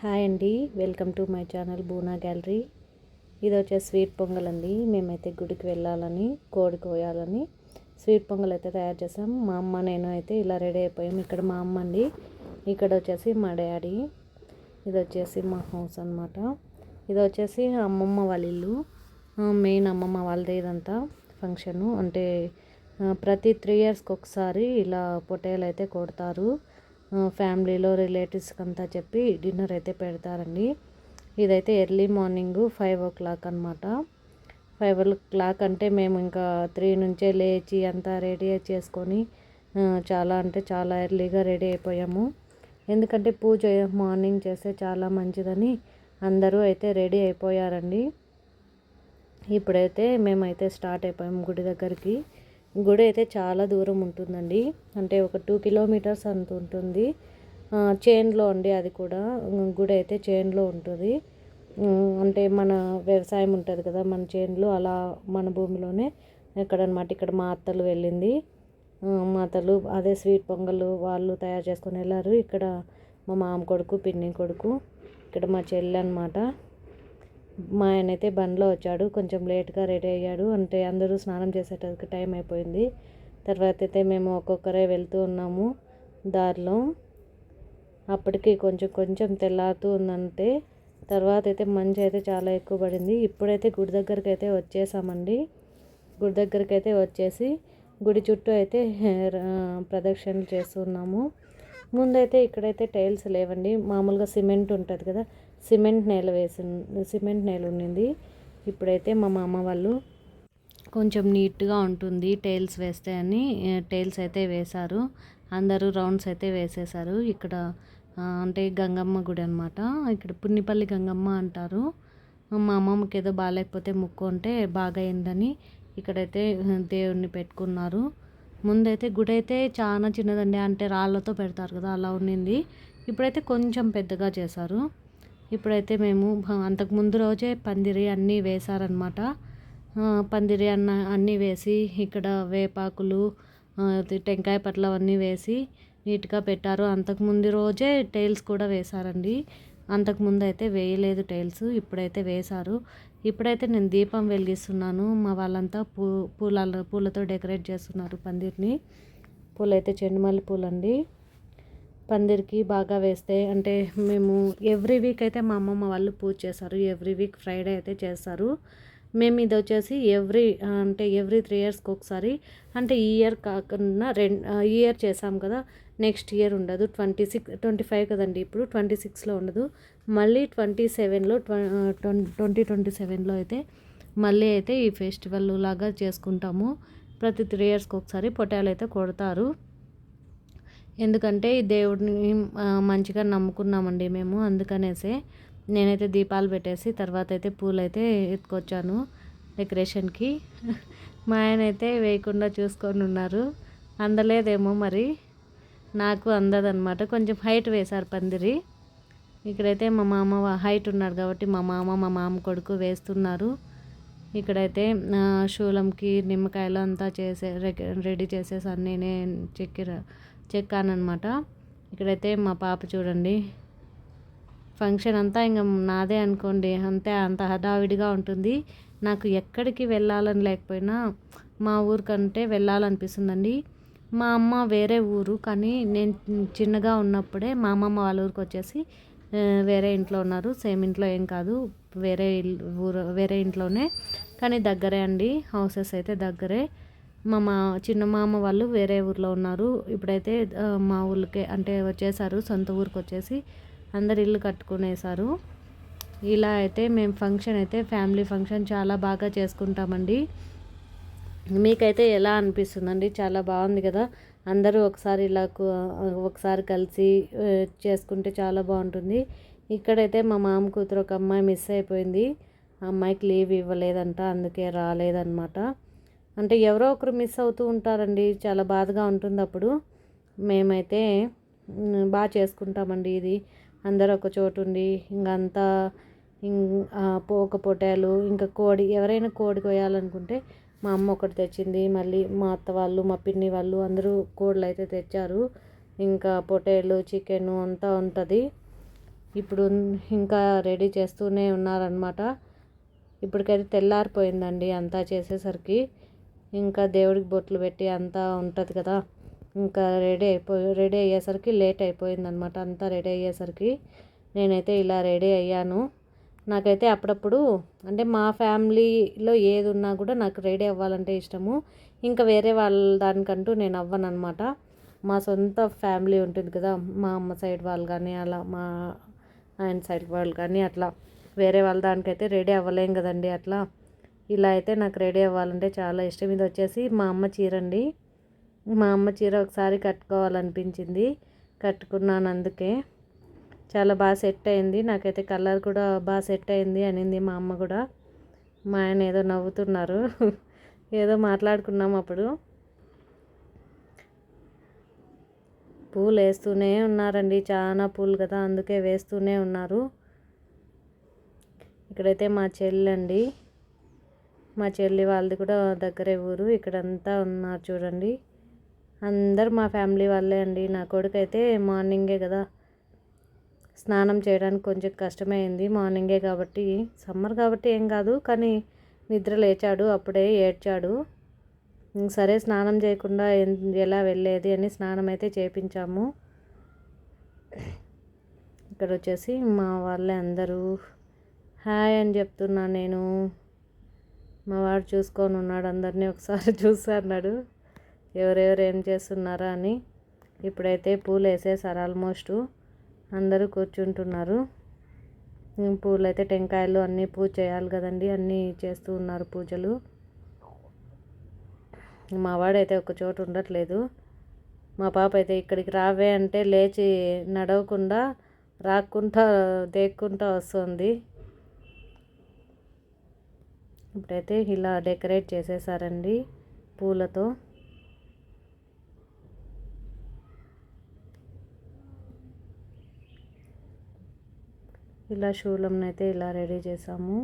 Hi అండి welcome to my channel బూనా gallery. ఇది వచ్చే స్వీట్ పొంగల్ అండి మేమైతే గుడికి వెళ్ళాలని కోడి కోయాలని స్వీట్ పొంగల్ అయితే తయారు చేసాం మా అమ్మ నేను అయితే ఇలా రెడీ అయిపోయాం. ఇక్కడ మా అమ్మ అండి. ఇక్కడ వచ్చేసి మా డాడీ. ఇది వచ్చేసి మా హౌస్ అనమాట ఇది వచ్చేసి అమ్మమ్మ వాళ్ళ ఇల్లు. మెయిన్ అమ్మమ్మ వాళ్ళది ఇదంతా ఫంక్షను. అంటే ప్రతి త్రీ ఇయర్స్కి ఒకసారి ఇలా పొటేలు అయితే కొడతారు. ఫ్యామిలీలో రిలేటివ్స్కి అంతా చెప్పి డిన్నర్ అయితే పెడతారండి. ఇదైతే early morning five o'clock అనమాట ఫైవ్ ఓ క్లాక్ అంటే మేము ఇంకా త్రీ నుంచే లేచి అంతా రెడీ చేసుకొని చాలా అంటే చాలా ఎర్లీగా రెడీ అయిపోయాము. ఎందుకంటే పూజ మార్నింగ్ చేస్తే చాలా మంచిదని అందరూ అయితే రెడీ అయిపోయారండి. ఇప్పుడైతే మేమైతే స్టార్ట్ అయిపోయాము గుడి దగ్గరికి. గుడి అయితే చాలా దూరం ఉంటుందండి. అంటే ఒక టూ కిలోమీటర్స్ అంత ఉంటుంది. చేన్లో అండి అది కూడా. గుడి అయితే చేన్లో ఉంటుంది. అంటే మన వ్యవసాయం ఉంటుంది కదా మన చేనులో అలా మన భూమిలోనే ఎక్కడనమాట ఇక్కడ మా అత్తలు వెళ్ళింది. మా అత్తలు అదే స్వీట్ పొంగల్ వాళ్ళు తయారు చేసుకొని వెళ్ళారు. ఇక్కడ మా మామ కొడుకు పిన్ని కొడుకు ఇక్కడ మా చెల్లి అనమాట మా ఆయన అయితే బండ్లో వచ్చాడు కొంచెం లేట్గా రెడీ అయ్యాడు. అంటే అందరూ స్నానం చేసేటప్పుడు టైం అయిపోయింది. తర్వాత అయితే మేము ఒక్కొక్కరే వెళ్తూ ఉన్నాము దారిలో. అప్పటికి కొంచెం కొంచెం తెల్లారుతూ ఉందంటే తర్వాత అయితే మంచి అయితే చాలా ఎక్కువ పడింది. ఇప్పుడైతే గుడి దగ్గరికి అయితే వచ్చేసామండి. గుడి దగ్గరికి అయితే వచ్చేసి గుడి చుట్టూ అయితే ప్రదక్షిణలు చేస్తున్నాము ముందైతే ఇక్కడైతే టైల్స్ లేవండి. మామూలుగా సిమెంట్ ఉంటుంది కదా సిమెంట్ నేల వేసి సిమెంట్ నేల ఉన్నింది. ఇప్పుడైతే మా మామ వాళ్ళు కొంచెం నీట్గా ఉంటుంది టైల్స్ వేస్తే అని టైల్స్ అయితే వేశారు. అందరూ రౌండ్స్ అయితే వేసేసారు ఇక్కడ అంటే గంగమ్మ గుడి అనమాట ఇక్కడ పున్నిపల్లి గంగమ్మ అంటారు. మా అమ్మమ్మకి ఏదో బాగాలేకపోతే ముక్కు అంటే బాగా అయిందని ఇక్కడైతే దేవుణ్ణి పెట్టుకున్నారు. ముందైతే గుడి అయితే చాలా చిన్నదండి. అంటే రాళ్ళతో పెడతారు కదా అలా ఉండింది ఇప్పుడైతే కొంచెం పెద్దగా చేశారు. ఇప్పుడైతే మేము అంతకుముందు రోజే పందిరి అన్నీ వేశారనమాట పందిరి అన్న అన్నీ వేసి ఇక్కడ వేపాకులు టెంకాయ పట్ల అవన్నీ వేసి నీట్గా పెట్టారు. అంతకుముందు రోజే టైల్స్ కూడా వేశారండి. అంతకుముందు అయితే వేయలేదు టైల్స్ ఇప్పుడైతే వేశారు. ఇప్పుడైతే నేను దీపం వెలిగిస్తున్నాను. మా వాళ్ళంతా పూ పూల పూలతో డెకరేట్ చేస్తున్నారు పందిరిని. పూలైతే చెండుమల్లి పూలండి. పందిరికి బాగా వేస్తే అంటే మేము ఎవ్రీ వీక్ అయితే మా అమ్మమ్మ వాళ్ళు పూజ చేస్తారు. ఎవ్రీ వీక్ ఫ్రైడే అయితే చేస్తారు. మేము ఇది వచ్చేసి ఎవ్రీ అంటే ఎవ్రీ త్రీ ఇయర్స్కి ఒకసారి అంటే ఈ ఇయర్ కాకుండా రెండు ఈ ఇయర్ చేసాం కదా నెక్స్ట్ ఇయర్ ఉండదు. ట్వంటీ సిక్స్ ట్వంటీ ఫైవ్ కదండి ఇప్పుడు ట్వంటీ సిక్స్లో ఉండదు. మళ్ళీ ట్వంటీ సెవెన్లో ట్వంటీ ట్వంటీ సెవెన్లో అయితే మళ్ళీ అయితే ఈ ఫెస్టివల్ లాగా చేసుకుంటాము. ప్రతి త్రీ ఇయర్స్కి ఒకసారి పొటాలు అయితే కొడతారు. ఎందుకంటే ఈ దేవుడిని మంచిగా నమ్ముకున్నామండి మేము అందుకనేసే నేనైతే దీపాలు పెట్టేసి తర్వాత అయితే పూలు అయితే ఎత్తుకొచ్చాను డెకరేషన్కి. మా ఆయన అయితే వేయకుండా చూసుకొని ఉన్నారు. అందలేదేమో మరి. నాకు అందదనమాట కొంచెం హైట్ వేశారు పందిరి. ఇక్కడైతే మా మామ హైట్ ఉన్నాడు కాబట్టి మా మామ మా మామ కొడుకు వేస్తున్నారు. ఇక్కడైతే శూలంకి నిమ్మకాయలు అంతా చేసే రెడీ చేసేసాను నేనే చెక్కిరా చెక్కానమాట ఇక్కడైతే మా పాప చూడండి. ఫంక్షన్ అంతా ఇంకా నాదే అనుకోండి. అంతే అంత హడావిడిగా ఉంటుంది. నాకు ఎక్కడికి వెళ్ళాలని లేకపోయినా మా ఊరికంటే వెళ్ళాలనిపిస్తుందండి. మా అమ్మ వేరే ఊరు కానీ నేను చిన్నగా ఉన్నప్పుడే మా అమ్మమ్మ వాళ్ళ ఊరికి వచ్చేసి వేరే ఇంట్లో ఉన్నారు. సేమ్ ఇంట్లో ఏం కాదు. వేరే ఊరు వేరే ఇంట్లోనే. కానీ దగ్గరే అండి. హౌసెస్ అయితే దగ్గరే. మా మా చిన్న మామ వాళ్ళు వేరే ఊర్లో ఉన్నారు. ఇప్పుడైతే మా ఊళ్ళకే అంటే వచ్చేసారు సొంత ఊరికి వచ్చేసి అందరు ఇల్లు కట్టుకునేసారు. ఇలా అయితే మేము ఫంక్షన్ అయితే ఫ్యామిలీ ఫంక్షన్ చాలా బాగా చేసుకుంటామండి. మీకైతే ఎలా అనిపిస్తుందండి? చాలా బాగుంది కదా? అందరూ ఒకసారి ఇలా ఒకసారి కలిసి చేసుకుంటే చాలా బాగుంటుంది. ఇక్కడైతే మా మామ కూతురు ఒక అమ్మాయి మిస్ అయిపోయింది. ఆ అమ్మాయికి లీవ్ ఇవ్వలేదంట అందుకే రాలేదన్నమాట. అంటే ఎవరో ఒకరు మిస్ అవుతూ ఉంటారండి. చాలా బాధగా ఉంటుంది అప్పుడు. మేమైతే బాగా చేసుకుంటామండి ఇది. అందరూ ఒక చోటు ఉండి ఇంకంతా పోక పొటాలు ఇంకా కోడి ఎవరైనా కోడి కోయాలనుకుంటే మా అమ్మ ఒకటి తెచ్చింది. మళ్ళీ మా అత్త వాళ్ళు మా పిన్ని వాళ్ళు అందరూ కోళ్ళు అయితే తెచ్చారు. ఇంకా పొటేలు చికెను అంతా ఉంటుంది. ఇప్పుడు ఇంకా రెడీ చేస్తూనే ఉన్నారనమాట ఇప్పటికైతే తెల్లారిపోయిందండి అంతా చేసేసరికి. ఇంకా దేవుడికి బొట్లు పెట్టి అంతా ఉంటుంది కదా. ఇంకా రెడీ అయిపోయి రెడీ అయ్యేసరికి లేట్ అయిపోయిందనమాట. అంతా రెడీ అయ్యేసరికి నేనైతే ఇలా రెడీ అయ్యాను. నాకైతే అప్పుడప్పుడు అంటే మా ఫ్యామిలీలో ఏది ఉన్నా కూడా నాకు రెడీ అవ్వాలంటే ఇష్టము. ఇంకా వేరే వాళ్ళ దానికంటూ నేను అవ్వనమాట మా సొంత ఫ్యామిలీ ఉంటుంది కదా. మా అమ్మ సైడ్ వాళ్ళు కానీ అలా మా ఆయన సైడ్ వాళ్ళు కానీ అట్లా వేరే వాళ్ళ దానికైతే రెడీ అవ్వలేం కదండి అట్లా. ఇలా అయితే నాకు రెడీ అవ్వాలంటే చాలా ఇష్టం. ఇది వచ్చేసి మా అమ్మ చీర అండి మా అమ్మ చీర ఒకసారి కట్టుకోవాలనిపించింది. కట్టుకున్నాను అందుకే. చాలా బాగా సెట్ అయింది. నాకైతే కలర్ కూడా బాగా సెట్ అయింది అనింది మా అమ్మ కూడా. మా ఆయన ఏదో నవ్వుతున్నారు. ఏదో మాట్లాడుకున్నాం అప్పుడు. పూలు వేస్తూనే ఉన్నారండి. చాలా పూలు కదా అందుకే వేస్తూనే ఉన్నారు. ఇక్కడైతే మా చెల్లి అండి మా చెల్లి వాళ్ళది కూడా దగ్గరే ఊరు ఇక్కడంతా ఉన్నారు చూడండి. అందరు మా ఫ్యామిలీ వాళ్ళే అండి. నా కొడుకు అయితే మార్నింగే కదా స్నానం చేయడానికి కొంచెం కష్టమైంది. మార్నింగే కాబట్టి సమ్మర్ కాబట్టి ఏం కాదు కానీ నిద్ర లేచాడు అప్పుడే ఏడ్చాడు. సరే స్నానం చేయకుండా ఎలా వెళ్ళేది అని స్నానం అయితే చేపించాము. ఇక్కడ వచ్చేసి మా వాళ్ళే అందరూ హాయ్ అని చెప్తున్నా నేను. మా వాడు చూసుకొని ఉన్నాడు అందరినీ ఒకసారి చూసి అన్నాడు ఎవరెవరు ఏం చేస్తున్నారా? అని. ఇప్పుడైతే పూలు వేసేసారు ఆల్మోస్ట్. అందరూ కూర్చుంటున్నారు. పూలు అయితే టెంకాయలు అన్నీ పూజ చేయాలి కదండి అన్నీ చేస్తూ ఉన్నారు పూజలు. మా వాడైతే ఒక చోటు ఉండట్లేదు. మా పాప అయితే ఇక్కడికి రావే అంటే లేచి నడవకుండా రాక్కుంటా దేక్కుంటా వస్తుంది. ఇప్పుడైతే ఇలా డెకరేట్ చేసేసారండి పూలతో. ఇలా అయితే ఇలా రెడీ చేసాము.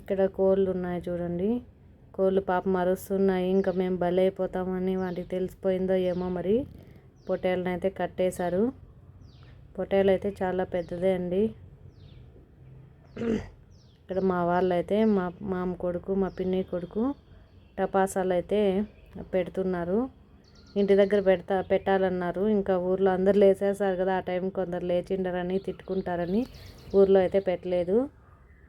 ఇక్కడ కోళ్ళు ఉన్నాయి చూడండి. కోళ్ళు పాప మరుస్తున్నాయి ఇంకా మేము బలైపోతామని వాటికి తెలిసిపోయిందో ఏమో మరి. పొట్టేళ్ళనైతే కట్టేశారు. పొట్టేలు అయితే చాలా పెద్దదే అండి. ఇక్కడ మా వాళ్ళు అయితే మా మామ కొడుకు మా పిన్ని కొడుకు టపాసాలు అయితే పెడుతున్నారు. ఇంటి దగ్గర పెడతా పెట్టాలన్నారు. ఇంకా ఊర్లో అందరు లేసేసారు కదా ఆ టైం కొందరు లేచిండరని తిట్టుకుంటారని ఊర్లో అయితే పెట్టలేదు.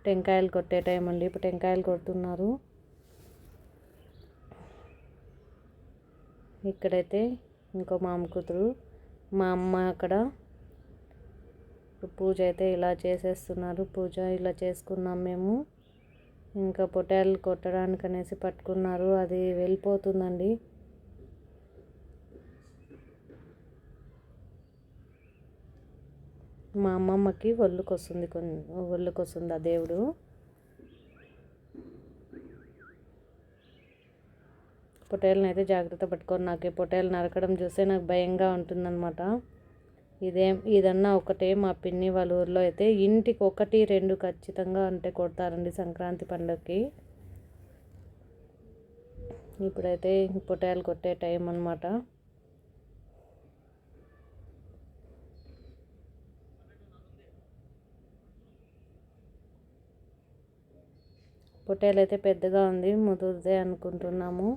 టెంకాయలు కొట్టే టైం అండి. ఇప్పుడు టెంకాయలు కొడుతున్నారు. ఇక్కడైతే ఇంకో మామ కూతురు మా అమ్మ అక్కడ పూజ అయితే ఇలా చేసేస్తున్నారు. పూజ ఇలా చేసుకున్నాం మేము. ఇంకా పొటాలు కొట్టడానికి అనేసి పట్టుకున్నారు. అది వెళ్ళిపోతుందండి. మా అమ్మమ్మకి ఒళ్ళుకి వస్తుంది ఒళ్ళుకి వస్తుంది ఆ దేవుడు. పొటేల్ని అయితే జాగ్రత్త పట్టుకొని నాకు ఈ పొటేలు నరకడం చూస్తే నాకు భయంగా ఉంటుందన్నమాట. ఇదేం ఇదన్నా ఒకటే మా పిన్ని వాళ్ళ ఊర్లో అయితే ఇంటికి ఒకటి రెండు ఖచ్చితంగా అంటే కొడతారండి సంక్రాంతి పండుగకి. ఇప్పుడైతే పొటాలు కొట్టే టైం అనమాట పొట్టేలు అయితే పెద్దగా ఉంది ముదురుదే అనుకుంటున్నాము.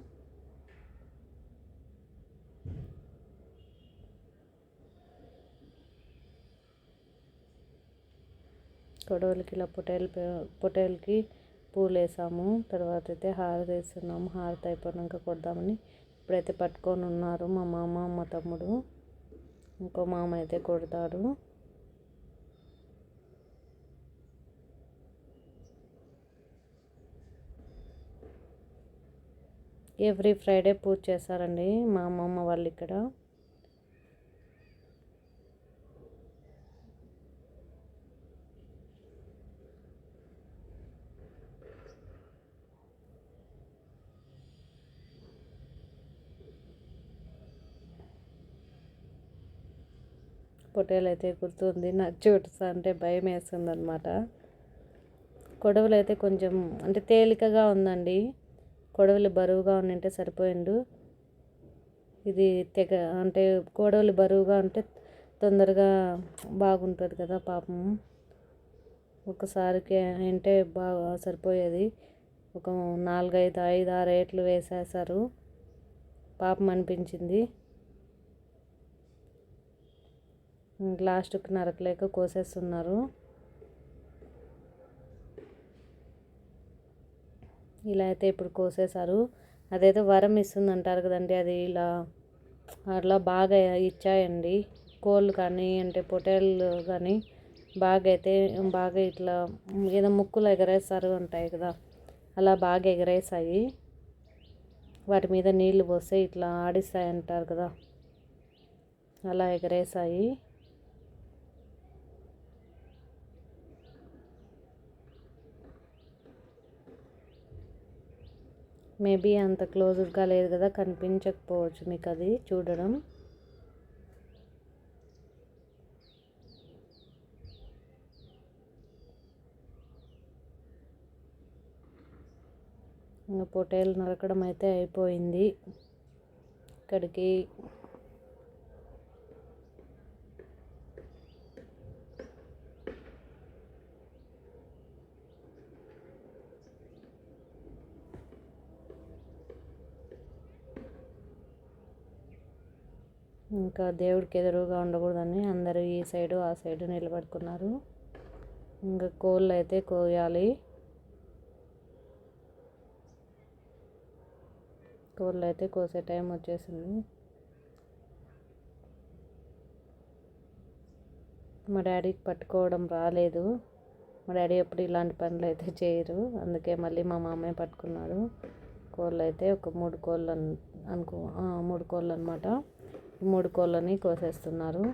గొడవలకి ఇలా పొటైలు పొటైలకి పూలు వేసాము తర్వాత అయితే హారతి వేస్తున్నాము. హారతి అయిపోయినాక కొడదామని ఇప్పుడైతే పట్టుకొని ఉన్నారు మా మామ మా తమ్ముడు. ఇంకో మామ అయితే కొడతాడు. ఎవ్రీ ఫ్రైడే పూజ చేస్తారండి మా అమ్మమ్మ వాళ్ళు ఇక్కడ. పొట్టేలు అయితే గుర్తుంది నాకు చూడుస్తా అంటే భయం వేస్తుంది అనమాట కొడవలు అయితే కొంచెం అంటే తేలికగా ఉందండి. కొడవలు బరువుగా ఉండింటే సరిపోయిండు. ఇది తెగ అంటే కోడలు బరువుగా ఉంటే తొందరగా బాగుంటుంది కదా పాపం. ఒకసారికి అంటే బాగా సరిపోయేది. ఒక నాలుగైదు ఐదు ఆరు రేట్లు వేసేసారు పాపం అనిపించింది. లాస్ట్కి నరకలేక కోసేస్తున్నారు. ఇలా అయితే ఇప్పుడు కోసేశారు. అదేదో వరం ఇస్తుంది అంటారు కదండి అది ఇలా అట్లా బాగా ఇచ్చాయండి. కోళ్ళు కానీ అంటే పొటేళ్ళు కానీ బాగా అయితే బాగా ఇట్లా ఏదో ముక్కులు ఎగరేస్తారు ఉంటాయి కదా అలా బాగా ఎగరేసాయి వాటి మీద నీళ్ళు పోస్తే ఇట్లా ఆడిస్తాయి అంటారు కదా అలా ఎగరేసాయి మేబీ అంత క్లోజ్గా లేదు కదా కనిపించకపోవచ్చు మీకు అది చూడడం. ఇంకా పొటేలు నరకడం అయితే అయిపోయింది. ఇక్కడికి ఇంకా దేవుడికి ఎదురుగా ఉండకూడదని అందరూ ఈ సైడు ఆ సైడు నిలబడుకున్నారు. ఇంకా కోళ్ళు అయితే కోయాలి. కోళ్ళు అయితే కోసే టైం వచ్చేసింది. మా డాడీకి పట్టుకోవడం రాలేదు. మా డాడీ ఎప్పుడు ఇలాంటి పనులు అయితే చేయరు. అందుకే మళ్ళీ మా మామయ్య పట్టుకున్నాడు. కోళ్ళు అయితే ఒక మూడు కోళ్ళు అనుకో మూడు కోళ్ళు అనమాట మూడు కోళ్ళని కోసేస్తున్నారు.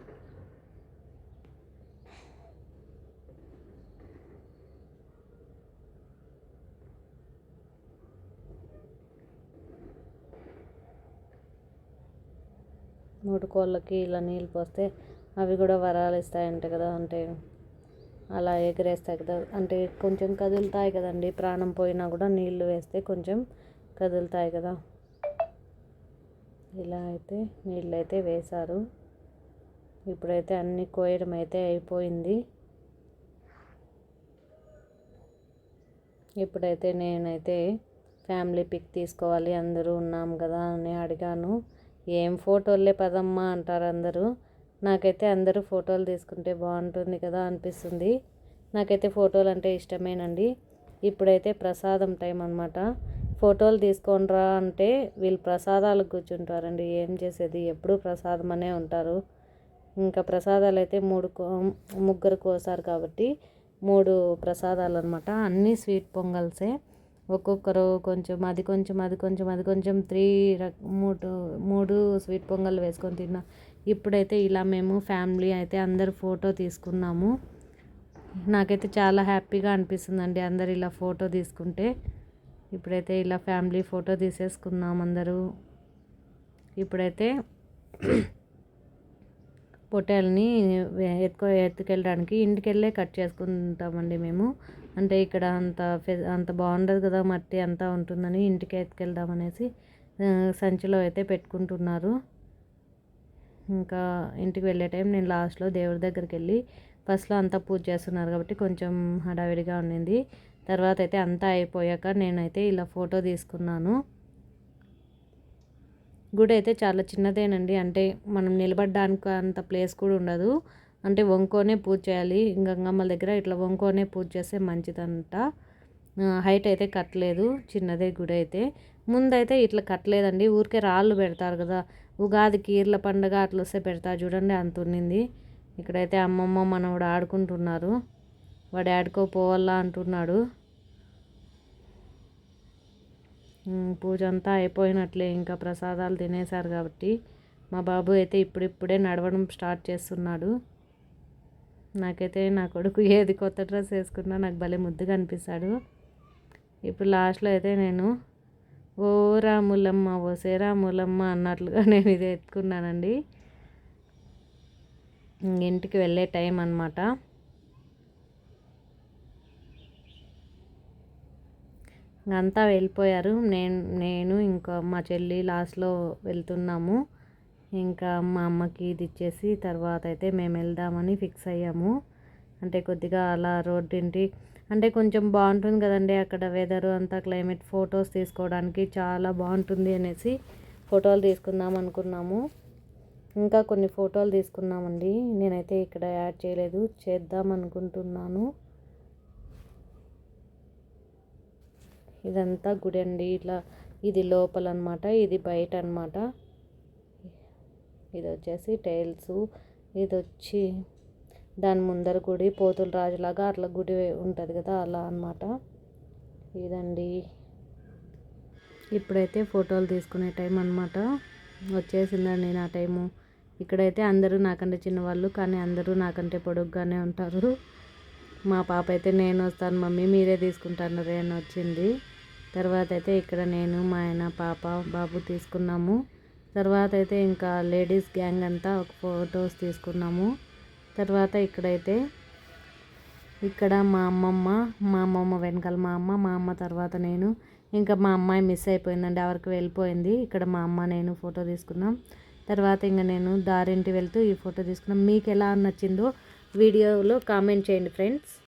మూడు కోళ్ళకి ఇలా నీళ్ళు పోస్తే అవి కూడా వరాలు ఇస్తాయంట కదా అంటే అలా ఎగరేస్తాయి కదా అంటే కొంచెం కదులుతాయి కదండి ప్రాణం పోయినా కూడా నీళ్ళు వేస్తే కొంచెం కదులుతాయి కదా. ఇలా అయితే నీళ్ళు అయితే వేశారు. ఇప్పుడైతే అన్నీ కోయడం అయితే అయిపోయింది. ఇప్పుడైతే నేనైతే ఫ్యామిలీ పిక్ తీసుకోవాలి అందరూ ఉన్నాం కదా అని అడిగాను. ఏం ఫోటోలే పదమ్మా అంటారు అందరూ. నాకైతే అందరూ ఫోటోలు తీసుకుంటే బాగుంటుంది కదా అనిపిస్తుంది. నాకైతే ఫోటోలు అంటే ఇష్టమేనండి. ఇప్పుడైతే ప్రసాదం టైం అనమాట ఫోటోలు తీసుకోండిరా అంటే వీళ్ళు ప్రసాదాలకు కూర్చుంటారండి. ఏం చేసేది? ఎప్పుడు ప్రసాదం అనే ఉంటారు. ఇంకా ప్రసాదాలు అయితే మూడు ముగ్గురు కోసారు కాబట్టి మూడు ప్రసాదాలు అనమాట అన్నీ స్వీట్ పొంగల్సే. ఒక్కొక్కరు కొంచెం అది కొంచెం అది కొంచెం అది కొంచెం త్రీ మూడు మూడు స్వీట్ పొంగల్ వేసుకొని తిన్నాం. ఇప్పుడైతే ఇలా మేము ఫ్యామిలీ అయితే అందరు ఫోటో తీసుకున్నాము. నాకైతే చాలా హ్యాపీగా అనిపిస్తుందండి అందరు ఇలా ఫోటో తీసుకుంటే. ఇప్పుడైతే ఇలా ఫ్యామిలీ ఫోటో తీసేసుకున్నాం అందరూ. ఇప్పుడైతే పొట్టేల్ని ఎత్తుకో ఎత్తుకెళ్ళడానికి ఇంటికి వెళ్ళే కట్ చేసుకుంటామండి మేము. అంటే ఇక్కడ అంత అంత బాగుండదు కదా మట్టి అంతా ఉంటుందని ఇంటికి ఎత్తుకెళ్దాం అనేసి సంచిలో అయితే పెట్టుకుంటున్నారు. ఇంకా ఇంటికి వెళ్ళే టైం నేను లాస్ట్లో దేవుడి దగ్గరికి వెళ్ళి ఫస్ట్లో అంతా పూజ చేస్తున్నారు కాబట్టి కొంచెం హడావిడిగా ఉండింది. తర్వాత అయితే అంతా అయిపోయాక నేనైతే ఇలా ఫోటో తీసుకున్నాను. గుడి అయితే చాలా చిన్నదేనండి. అంటే మనం నిలబడడానికి అంత ప్లేస్ కూడా ఉండదు. అంటే వంకోనే పూజ చేయాలి. గంగమ్మ దగ్గర ఇట్లా వంకోనే పూజ చేస్తే మంచిదంట. హైట్ అయితే కట్టలేదు. చిన్నదే గుడి అయితే. ముందైతే ఇట్లా కట్టలేదండి. ఊరికే రాళ్ళు పెడతారు కదా. ఉగాది కీర్ల పండుగ అట్లా వస్తే పెడతారు చూడండి అంత ఉన్నింది. ఇక్కడైతే అమ్మమ్మ మనవడు ఆడుకుంటున్నారు. వాడు ఆడుకోపోవాలా అంటున్నాడు. పూజ అంతా అయిపోయినట్లే ఇంకా ప్రసాదాలు తినేశారు కాబట్టి మా బాబు అయితే ఇప్పుడిప్పుడే నడవడం స్టార్ట్ చేస్తున్నాడు. నాకైతే నా కొడుకు ఏది కొత్త డ్రెస్ వేసుకున్నా నాకు భలే ముద్దుగా అనిపిస్తాడు. ఇప్పుడు లాస్ట్లో అయితే నేను ఓ రాములమ్మ ఓ రాములమ్మ అన్నట్లుగా నేను ఇది ఎత్తుకున్నానండి. ఇంటికి వెళ్ళే టైం అనమాట అంతా వెళ్ళిపోయారు. నేను నేను ఇంకా మా చెల్లి లాస్ట్లో వెళ్తున్నాము. ఇంకా మా అమ్మకి ఇది ఇచ్చేసి తర్వాత అయితే మేము వెళ్దామని ఫిక్స్ అయ్యాము. అంటే కొద్దిగా అలా రోడ్డింటి అంటే కొంచెం బాగుంటుంది కదండి అక్కడ వెదర్ అంతా క్లైమేట్ ఫొటోస్ తీసుకోవడానికి చాలా బాగుంటుంది అనేసి ఫోటోలు తీసుకుందాం అనుకున్నాము. ఇంకా కొన్ని ఫోటోలు తీసుకున్నామండి నేనైతే ఇక్కడ యాడ్ చేయలేదు చేద్దాం అనుకుంటున్నాను. ఇదంతా గుడి అండి ఇట్లా ఇది లోపల అనమాట ఇది బయట అనమాట ఇది వచ్చేసి టైల్స్. ఇది వచ్చి దాని ముందర గుడి పోతుల రాజులాగా అట్లా గుడి ఉంటుంది కదా అలా అనమాట. ఇదండి. ఇప్పుడైతే ఫోటోలు తీసుకునే టైం అనమాట. వచ్చేసిందండి నా టైము. ఇక్కడైతే అందరూ నాకంటే చిన్నవాళ్ళు కానీ అందరూ నాకంటే పొడుగ్గానే ఉంటారు. మా పాప అయితే నేను వస్తాను మమ్మీ మీరే తీసుకుంటాను రే అని వచ్చింది. తర్వాత అయితే ఇక్కడ నేను మా ఆయన పాప బాబు తీసుకున్నాము. తర్వాత అయితే ఇంకా లేడీస్ గ్యాంగ్ అంతా ఒక ఫొటోస్ తీసుకున్నాము. తర్వాత ఇక్కడైతే ఇక్కడ మా అమ్మమ్మ మా అమ్మమ్మ వెనకాల మా అమ్మ మా అమ్మ తర్వాత నేను. ఇంకా మా అమ్మాయి మిస్ అయిపోయిందండి ఎవరికి వెళ్ళిపోయింది. ఇక్కడ మా అమ్మ నేను ఫోటో తీసుకున్నాం. తర్వాత ఇంకా నేను దారింటి వెళ్తూ ఈ ఫోటో తీసుకున్నాం. మీకు ఎలా నచ్చిందో వీడియోలో కామెంట్ చేయండి ఫ్రెండ్స్.